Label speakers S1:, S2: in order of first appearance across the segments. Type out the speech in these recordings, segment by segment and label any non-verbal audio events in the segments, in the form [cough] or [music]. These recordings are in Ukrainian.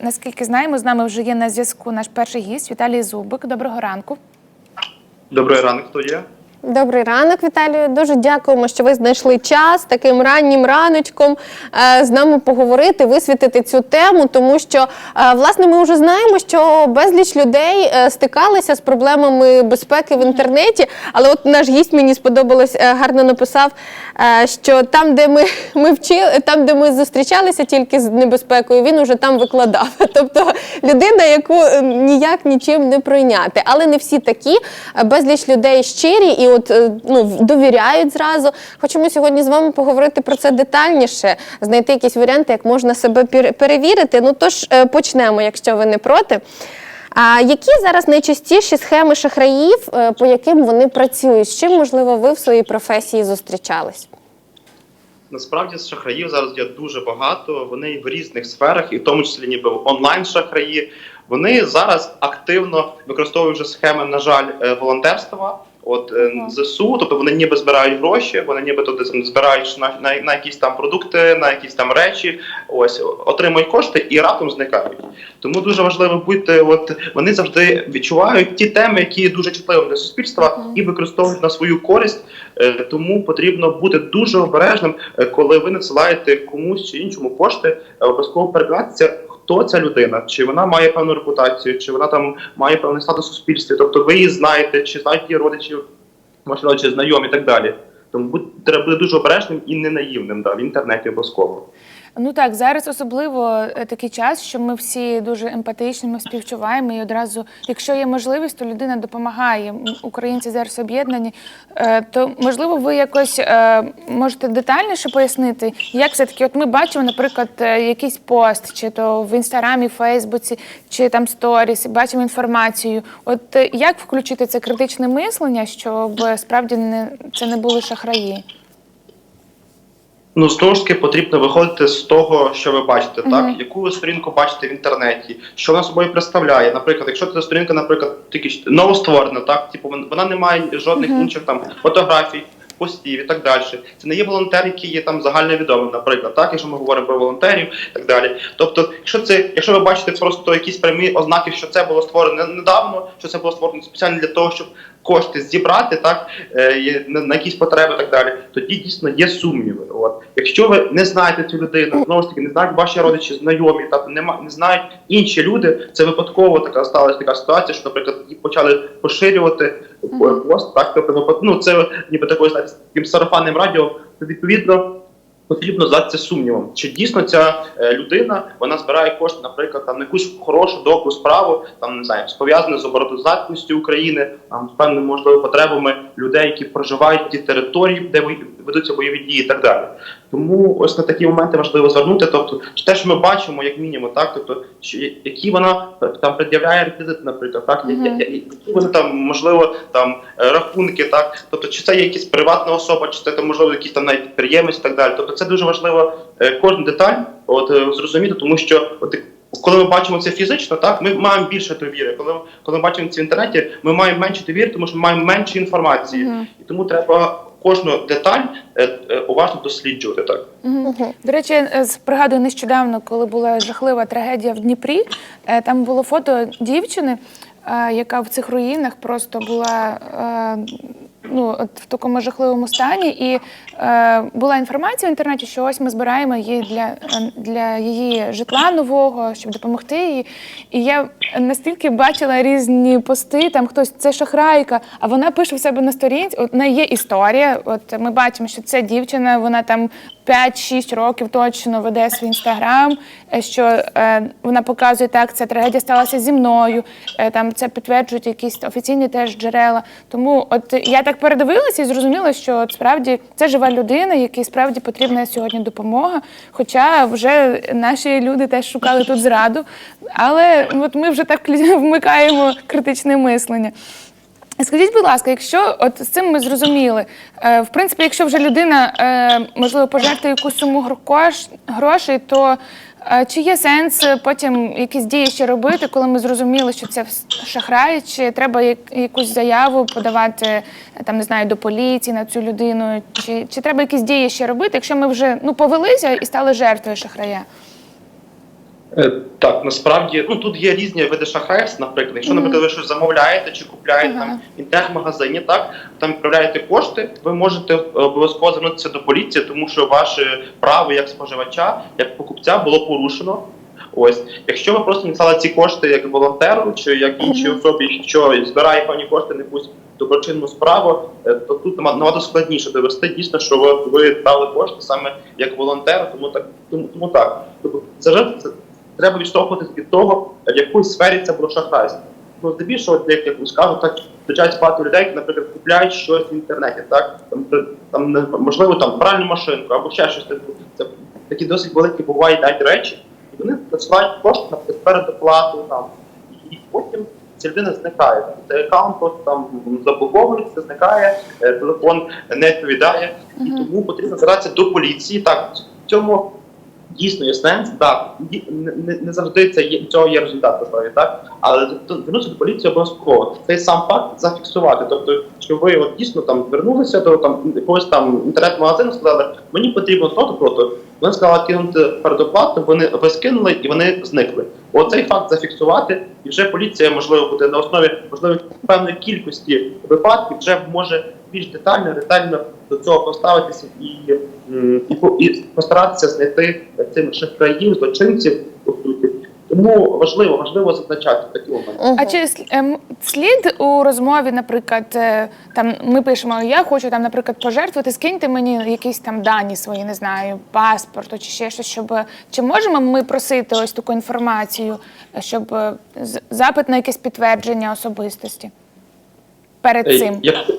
S1: Наскільки знаємо, з нами вже є на зв'язку наш перший гість Віталій Зубик. Доброго ранку.
S2: Доброго хто є?
S3: Добрий ранок, Віталію. Дуже дякуємо, що ви знайшли час таким раннім раночком е, з нами поговорити, висвітити цю тему, тому що е, власне ми вже знаємо, що безліч людей е, стикалися з проблемами безпеки в інтернеті. Але от наш гість мені сподобалось гарно написав, що там, де ми, [laughs] ми вчили, там, де ми зустрічалися тільки з небезпекою, він уже там викладав. [laughs] Тобто людина, яку е, ніяк нічим не пройняти. Але не всі такі. Безліч людей щирі і от е, ну, довіряють зразу. Хочемо сьогодні з вами поговорити про це детальніше, знайти якісь варіанти, як можна себе перевірити. Ну тож е, почнемо, якщо ви не проти. А які зараз найчастіші схеми шахраїв, е, по яким вони працюють? З чим, можливо, ви в своїй професії зустрічались?
S2: Насправді з шахраїв зараз є дуже багато. Вони в різних сферах, і в тому числі ніби онлайн шахраї. Вони зараз активно використовують вже схеми, на жаль, волонтерства. От е,
S1: Ага.
S2: ЗСУ, тобто вони ніби збирають гроші, вони ніби туди там збирають на, на, на якісь там продукти, на якісь там речі, ось отримують кошти і раптом зникають. Тому дуже важливо бути, от вони завжди відчувають ті теми, які є дуже чутливими для суспільства,
S3: Мгм.
S2: і використовують на свою користь. Е, Тому потрібно бути дуже обережним, е, коли ви надсилаєте комусь чи іншому кошти, е, обов'язково переконатися, хто ця людина, чи вона має певну репутацію, чи вона там має певний статус у суспільстві. Тобто ви її знаєте, чи знають її родичі, ваші родичі, знайомі і так далі. Тому треба бути дуже обережним і не наївним да, в інтернеті обов'язково.
S1: Ну так, зараз особливо е, такий час, що ми всі дуже емпатичні, ми співчуваємо і одразу, якщо є можливість, то людина допомагає. Українці зараз об'єднані. Е, То можливо, ви якось е, можете детальніше пояснити, як все таки, от ми бачимо, наприклад, якийсь пост, чи то в інстаграмі, Фейсбуці, чи там сторіс, бачимо інформацію. От як включити це критичне мислення, щоб справді не це не були шахраї?
S2: Ну, знову ж таки, потрібно виходити з того, що ви бачите, так? Яку ви сторінку бачите в інтернеті, що вона собою представляє. Наприклад, якщо ця сторінка, наприклад, тільки новостворена, так, типу, вона не має жодних
S1: Мгм.
S2: інших там фотографій, постів і так далі. Це не є волонтер, який є там загальновідомим, наприклад, так, якщо ми говоримо про волонтерів і так далі. Тобто, якщо це, якщо ви бачите просто якісь прямі ознаки, що це було створено недавно, що це було створено спеціально для того, щоб кошти зібрати, так е, на, на якісь потреби, і так далі, тоді дійсно є сумніви. От якщо ви не знаєте цю людину, знову ж таки не знають ваші родичі, знайомі, так нема не знають інші люди. Це випадково така сталася така ситуація, що, наприклад, почали поширювати пост, так тобто, ну це ніби такою знаєте, таким сарафанним радіо. То відповідно. Потрібно здатися сумнівом, чи дійсно ця е, людина вона збирає кошти, наприклад, там на якусь хорошу добру справу, там не знаю, пов'язане з обороноздатністю України, там з певними можливо потребами людей, які проживають ті території, де ведуться бойові дії, і так далі. Тому ось на такі моменти важливо звернути. Тобто, те, що ми бачимо, як мінімум, так тобто, що які вона е, там пред'являє реквізити, наприклад, так які вони там можливо там е, рахунки, так тобто, чи це є якась приватна особа, чи це там можливо якийсь там навіть підприємець, і так далі. Тобто, це дуже важливо е, кожну деталь, от зрозуміти, тому що от. Коли ми бачимо це фізично, так ми маємо більше довіри. Коли, коли ми бачимо це в інтернеті, ми маємо менше довіри, тому що ми маємо менше інформації,
S1: Мгм.
S2: і тому треба кожну деталь е, е, уважно досліджувати. Так.
S1: До речі, е, з- пригадую нещодавно, коли була жахлива трагедія в Дніпрі, там було фото дівчини, яка в цих руїнах просто була ну, от в такому жахливому стані. І е, була інформація в інтернеті, що ось ми збираємо її для, для її житла нового, щоб допомогти їй. І я настільки бачила різні пости, там хтось це шахрайка, а вона пише в себе на сторінці. От неї є історія. От ми бачимо, що це дівчина, вона там 5-6 років точно веде свій інстаграм, е, що е, вона показує так, ця трагедія сталася зі мною. Е, там це підтверджують якісь офіційні теж джерела. Тому от я так передивилася і зрозуміла, що от справді це жива людина, якій справді потрібна сьогодні допомога. Хоча вже наші люди теж шукали тут зраду. Але от ми вже так [laughs] вмикаємо критичне мислення. Скажіть, будь ласка, якщо от з цим ми зрозуміли, е, в принципі, якщо вже людина е, можливо пожертвує якусь суму гро- грошей, то чи є сенс потім якісь дії ще робити, коли ми зрозуміли, що це шахрай, чи треба якусь заяву подавати е, там не знаю до поліції на цю людину, чи, чи треба якісь дії ще робити, якщо ми вже ну повелися і стали жертвою шахрая?
S2: Е, Так, насправді, ну тут є різні види шахрайств, наприклад. Якщо, наприклад, ви щось замовляєте чи купляєте
S1: Ага.
S2: там в інтернет-магазині, так там відправляєте кошти, ви можете е, обов'язково звернутися до поліції, тому що ваше право як споживача, як покупця було порушено. Ось, якщо ви просто надіслали ці кошти як волонтеру чи як іншій особі, що збирає певні кошти на якусь доброчинну справу, е, то тут набагато складніше довести дійсно, що ви, дали кошти саме як волонтер, тому так тому, тому так. Тобто завжди це треба відштовхуватися від того, в якій сфері це було шахрайство. Ну, здебільшого, як я скажу, так зустрічається багато людей, які, наприклад, купляють щось в інтернеті, так там, там можливо там пральну машинку або ще щось. Це такі досить великі бувають навіть речі, і вони надсилають кошти на передоплату там, і потім ця людина зникає. Цей аккаунт просто там заблоковується, зникає, е, телефон не відповідає, і тому потрібно звертатися до поліції. Так, в цьому дійсно є сенс, так, не, завжди це є, цього є результат насправді, так, але звернутися до поліції обов'язково. Цей сам факт зафіксувати. Тобто, що ви от дійсно там звернулися до там якогось там інтернет-магазину, сказали, мені потрібно то-то, то-то. Вони сказали кинути передоплату, вони ви скинули і вони зникли. Оцей факт зафіксувати, і вже поліція можливо буде на основі можливо певної кількості випадків вже може більш детально, ретельно до цього поставитися і, і, і постаратися знайти цим шахраїв, злочинців по суті. Тому важливо, важливо зазначати такі моменти.
S1: А чи ем, слід у розмові, наприклад, е, там ми пишемо, я хочу там, наприклад, пожертвувати, скиньте мені якісь там дані свої, не знаю, паспорт чи ще щось, щоб чи можемо ми просити ось таку інформацію, щоб е, з- запит на якесь підтвердження особистості перед
S2: Е,
S1: цим?
S2: Якщо,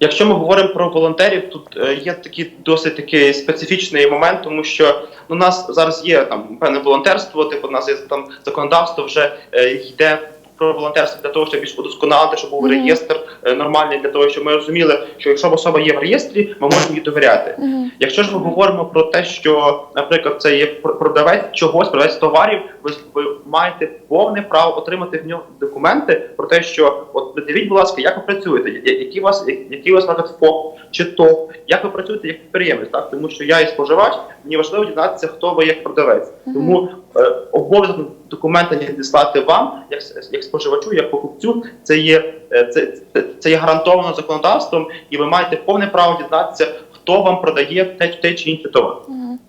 S2: якщо ми говоримо про волонтерів, тут е, є такий досить такий специфічний момент, тому що ну, у нас зараз є там певне волонтерство, типу у нас є там законодавство вже е, йде. Про волонтерство для того, щоб більш удосконалити, щоб був реєстр е, нормальний для того, щоб ми розуміли, що якщо особа є в реєстрі, ми можемо їй довіряти. Якщо ж ми говоримо про те, що, наприклад, це є продавець чогось, продавець товарів, ви, ви маєте повне право отримати в нього документи про те, що от придивіть, будь ласка, як ви працюєте, які у вас які у вас наприклад, ФОП чи ТОВ, як ви працюєте як підприємець, так тому що я і споживач, мені важливо дізнатися, хто ви як продавець. Тому е, обов'язок документи надіслати вам, як, як споживачу, як покупцю, це є е, це, це, є гарантовано законодавством, і ви маєте повне право дізнатися, хто вам продає те, те чи інше товар.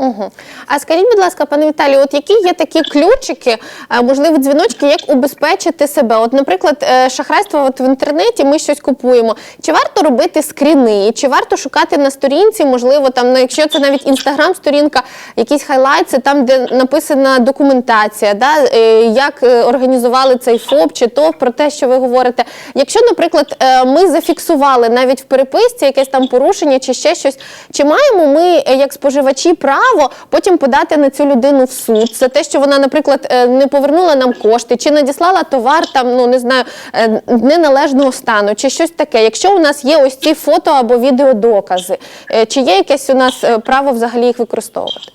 S3: Угу. А скажіть, будь ласка, пане Віталію, от які є такі ключики, е, можливо, дзвіночки, як убезпечити себе? От, наприклад, е, шахрайство от в інтернеті ми щось купуємо. Чи варто робити скріни, чи варто шукати на сторінці, можливо, там, ну, якщо це навіть інстаграм-сторінка, якісь хайлайтси, там, де написана документація, да, е, як організували цей ФОП чи ТОВ, про те, що ви говорите. Якщо, наприклад, ми зафіксували навіть в переписці якесь там порушення чи ще щось, чи маємо ми, як споживачі, право потім подати на цю людину в суд за те, що вона, наприклад, е, не повернула нам кошти, чи надіслала товар там, ну не знаю, е, неналежного стану, чи щось таке. Якщо у нас є ось ці фото або відеодокази, е, чи є якесь у нас право взагалі їх використовувати?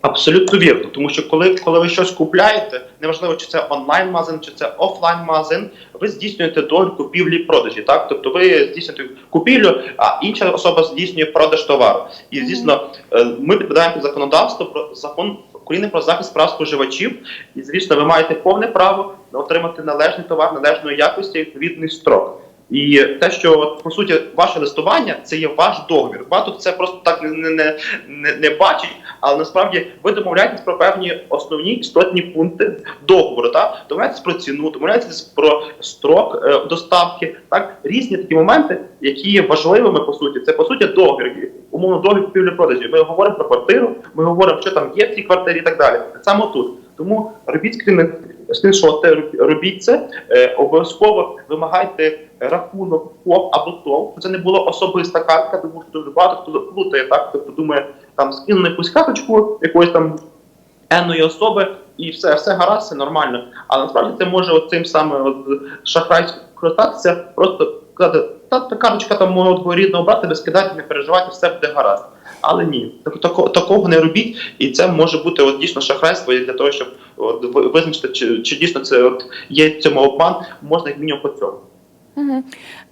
S2: Абсолютно вірно, тому що коли, коли ви щось купляєте, неважливо, чи це онлайн-магазин, чи це офлайн-магазин, ви здійснюєте договір купівлі-продажі. Так, тобто ви здійснюєте купівлю, а інша особа здійснює продаж товару. І звісно, е, ми підпадаємо під законодавство про закон України про захист прав споживачів. І звісно, ви маєте повне право отримати належний товар належної якості відповідний строк. І те, що по суті ваше листування це є ваш договір. Багато це просто так не, не, не, не, бачить, але насправді ви домовляєтесь про певні основні істотні пункти договору. Так? Домовляєтесь про ціну, домовляєтесь про строк е, доставки, так різні такі моменти, які є важливими по суті. Це по суті договір, умовно договір купівлі продажі. Ми говоримо про квартиру, ми говоримо, що там є в цій квартирі і так далі. Само тут. Тому робіть скріни, скріншоти, робіть це, е, обов'язково вимагайте рахунок ФОП або ТОВ, це не була особиста картка, тому що дуже багато хто плутає, так? Тобто думає, там скину якусь карточку якоїсь там енної особи, і все, все гаразд, все нормально. Але насправді це може цим саме от шахрайським користатися, просто сказати, та, та карточка там мого дворідного брата, ви скидайте, не переживайте, все буде гаразд. Але ні, так, тако- такого не робіть, і це може бути от, дійсно шахрайство для того, щоб от, визначити, чи, чи дійсно це от, є цьому обман, можна як мінімум по цьому.
S1: Мгм.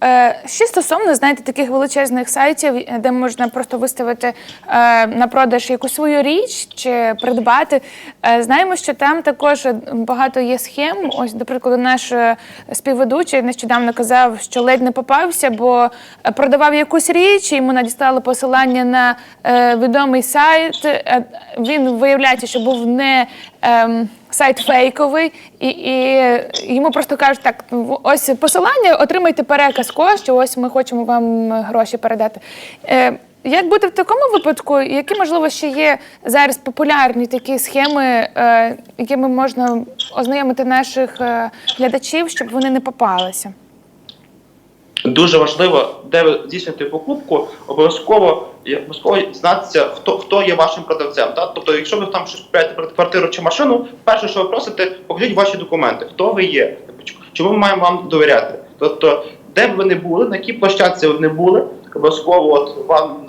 S1: Е, ще стосовно знаєте, таких величезних сайтів, е, де можна просто виставити е, на продаж якусь свою річ чи придбати. Е, знаємо, що там також багато є схем. Ось, до прикладу, наш е, співведучий нещодавно казав, що ледь не попався, бо е, продавав якусь річ, йому надіслали посилання на е, відомий сайт. Е, він виявляється, що був не ем, сайт фейковий, і, і йому просто кажуть, так, ось посилання, отримайте переказ коштів, ось ми хочемо вам гроші передати. Е, як бути в такому випадку? Які, можливо, ще є зараз популярні такі схеми, е, якими можна ознайомити наших е, глядачів, щоб вони не попалися?
S2: Дуже важливо, де ви здійснюєте покупку, обов'язково є- знатися, хто хто є вашим продавцем. Так? Тобто, якщо ви там щось купуєте квартиру чи машину, перше, що ви просите, покажіть ваші документи, хто ви є, чому ми маємо вам довіряти. Тобто, де б ви не були, на якій площадці ви не були, обов'язково от вам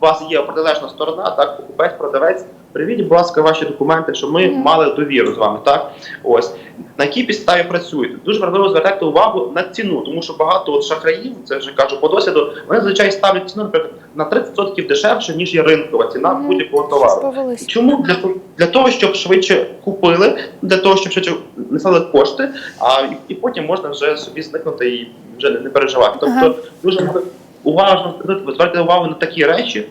S2: у вас є протилежна сторона, так, покупець, продавець. Привіть, будь ласка, ваші документи, щоб ми
S1: Мгм.
S2: мали довіру з вами. Так ось на якій підставі працюєте. Дуже важливо звертати увагу на ціну, тому що багато от шахраїв, це вже кажу по досвіду, вони зазвичай ставлять ціну наприклад, на 30% дешевше, ніж є ринкова ціна
S1: Мгм.
S2: будь-якого товару. Чому для для того, щоб швидше купили, для того, щоб швидше несли кошти, а і, і потім можна вже собі зникнути і вже не, не переживати. Тобто
S1: Ага.
S2: дуже уважно звертати увагу на такі речі,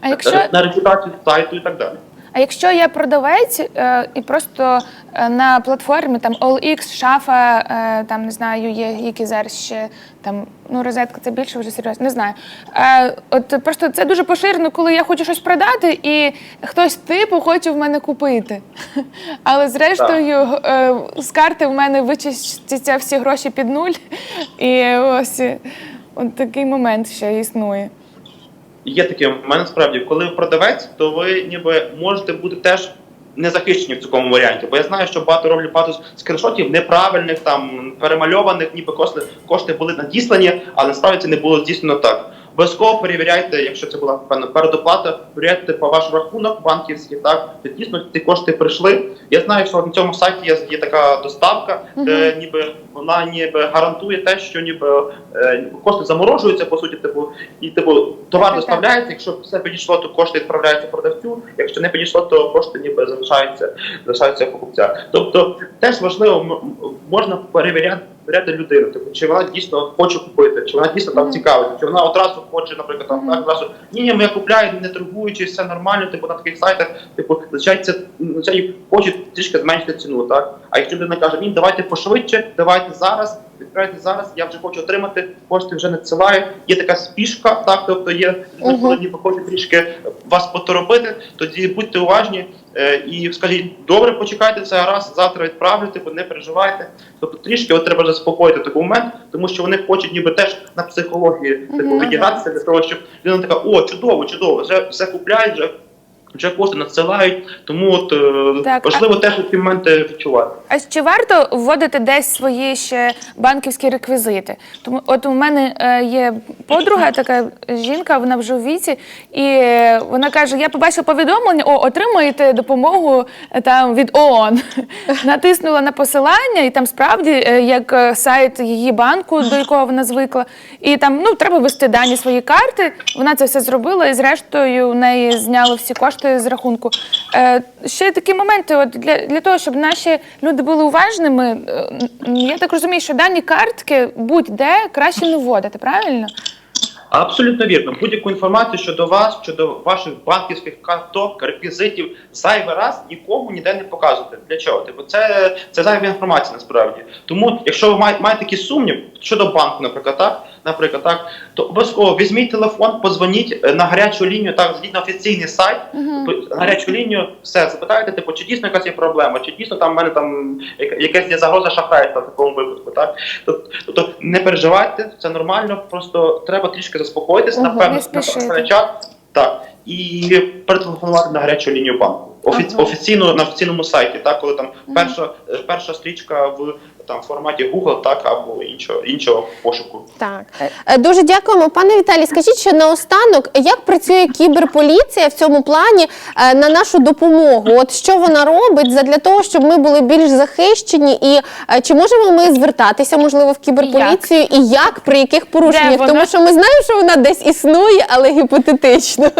S1: А якщо
S2: на репутацію сайту і так далі.
S1: А якщо я продавець е, і просто е, на платформі там OLX, шафа, е, там не знаю, є які зараз ще там ну розетка, це більше вже серйозно, не знаю. Е, от просто це дуже поширено, коли я хочу щось продати, і хтось типу хоче в мене купити. [laughs] Але зрештою е, з карти в мене вичистяться всі гроші під нуль. І ось е, от такий момент ще існує.
S2: Є таке в мене справді, коли продавець, то ви ніби можете бути теж не захищені в такому варіанті. Бо я знаю, що багато роблять багато скріншотів неправильних, там перемальованих, ніби кошти, кошти були надіслані, але насправді це не було здійснено так. Обов'язково перевіряйте, якщо це була певно передоплата, перевіряйте по ваш рахунок банківський, так чи дійсно ці кошти прийшли. Я знаю, що на цьому сайті є, є така доставка, де ніби вона ніби гарантує те, що ніби е, кошти заморожуються по суті, типу, і типу товар
S1: Так, так, так.
S2: доставляється. Якщо все підійшло, то кошти відправляються продавцю. Якщо не підійшло, то кошти ніби залишаються, залишаються покупця. Тобто теж важливо можна перевіряти. Перевіряти людину, типу, чи вона дійсно хоче купити, чи вона дійсно там цікавиться, чи вона одразу хоче, наприклад, там так, одразу ні, ні, я купляю, не торгуючи, все нормально, типу на таких сайтах, типу, звичайно, це хочуть трішки зменшити ціну, так? А якщо людина каже, ні, давайте пошвидше, давайте зараз, відправляйте зараз, я вже хочу отримати, кошти вже надсилаю. Є така спішка, так, тобто є
S3: Мгм.
S2: коли ніби хочуть трішки вас поторопити, тоді будьте уважні е, і скажіть, добре, почекайте це раз, завтра відправлю, типу, не переживайте. Тобто трішки от треба заспокоїти такий момент, тому що вони хочуть ніби теж на психології типу,
S1: Мгм.
S2: відігратися для того, щоб людина така, о, чудово, чудово, вже все купляють, вже, вже кошти надсилають. Тому от е,
S1: Так,
S2: важливо теж ці моменти відчувати.
S1: А чи варто вводити десь свої ще банківські реквізити? Тому от у мене е, є подруга, така жінка, вона вже у віці, і вона каже: Я побачила повідомлення, о, отримуєте допомогу е, там від ООН. [laughs] Натиснула на посилання, і там справді як сайт її банку, до якого вона звикла, і там ну треба ввести дані свої карти. Вона це все зробила, і зрештою в неї зняли всі кошти з рахунку. Е, ще такі моменти, от для, для того, щоб наші люди були уважними, е, я так розумію, що дані картки будь-де краще не вводити, правильно?
S2: Абсолютно вірно. Будь-яку інформацію щодо вас, щодо ваших банківських карток, реквізитів, зайвий раз нікому ніде не показуйте. Для чого? Типу, це, це зайва інформація насправді. Тому, якщо ви маєте, маєте якийсь сумнів щодо банку, наприклад, так, наприклад, так, то обов'язково візьміть телефон, позвоніть е, на гарячу лінію, так, на офіційний сайт,
S1: Мгм.
S2: на гарячу лінію, все, запитайте, типу, чи дійсно якась є проблема, чи дійсно там в мене там якась є загроза шахрайства в такому випадку. Так? Тобто, тобто не переживайте, це нормально, просто треба трішки заспокоїтися,
S1: Ага,
S2: напевно,
S1: не спішити.
S2: на час, так, і перетелефонувати на гарячу лінію банку. Офі-
S1: Ага.
S2: Офіційно на офіційному сайті, так, коли там перша, е, перша стрічка в там форматі Google, так або іншого іншого пошуку.
S3: Так Е, дуже дякуємо, пане Віталій. Скажіть, що наостанок, як працює кіберполіція в цьому плані е, на нашу допомогу? От що вона робить для того, щоб ми були більш захищені, і е, чи можемо ми звертатися можливо в кіберполіцію, і як при яких порушеннях? Тому що ми знаємо, що вона десь існує, але гіпотетично.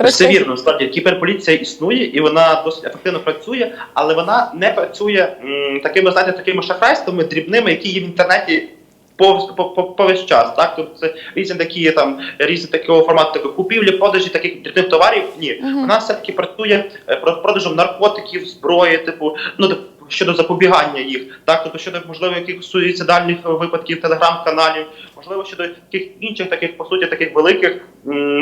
S2: Все вірно, насправді кіберполіція існує і вона досить ефективно працює, але вона не працює м, такими, знаєте, такими шахрайствами дрібними, які є в інтернеті. По, по, по, по весь час, так тобто це різні такі там різні такого формату, такої купівлі, продажі таких дрібних товарів. Ні, вона все таки працює е, продажем наркотиків, зброї, типу, ну типу, щодо запобігання їх, так? Тобто щодо можливо якихось суїцидальних е, випадків телеграм-каналів, можливо, щодо яких інших таких по суті таких великих,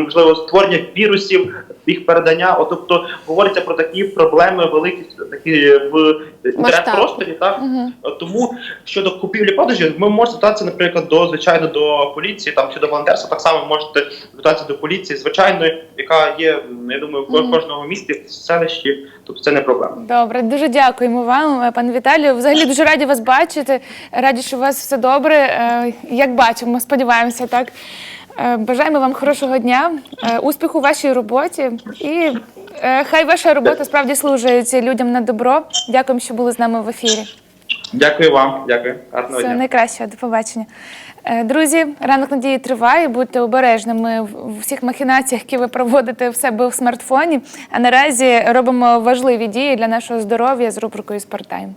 S2: можливо, створення вірусів, їх передання. От, тобто говориться про такі проблеми великі такі в інтернет-просторі, так От Тому щодо купівлі продажі, ми можемо звертатися, наприклад, до звичайно до поліції, там щодо волонтерства, так само можете звертатися до поліції звичайної, яка є, я думаю, в кожному місті, в селищі, тобто це не проблема.
S1: Добре, дуже дякуємо вам, е, пане Віталію. Взагалі дуже раді вас бачити. Раді, що у вас все добре. Е, Як бачимо, сподіваємося, так. Е, Бажаємо вам хорошого дня, е, успіху у вашій роботі. І е, хай ваша робота справді служить людям на добро. Дякуємо, що були з нами в ефірі.
S2: Дякую вам, дякую, гарного
S1: Все
S2: дня.
S1: найкраще, до побачення. Друзі, ранок надії триває. Будьте обережними в в всіх махінаціях, які ви проводите в себе в смартфоні. А наразі робимо важливі дії для нашого здоров'я з рубрикою «Спорттайм».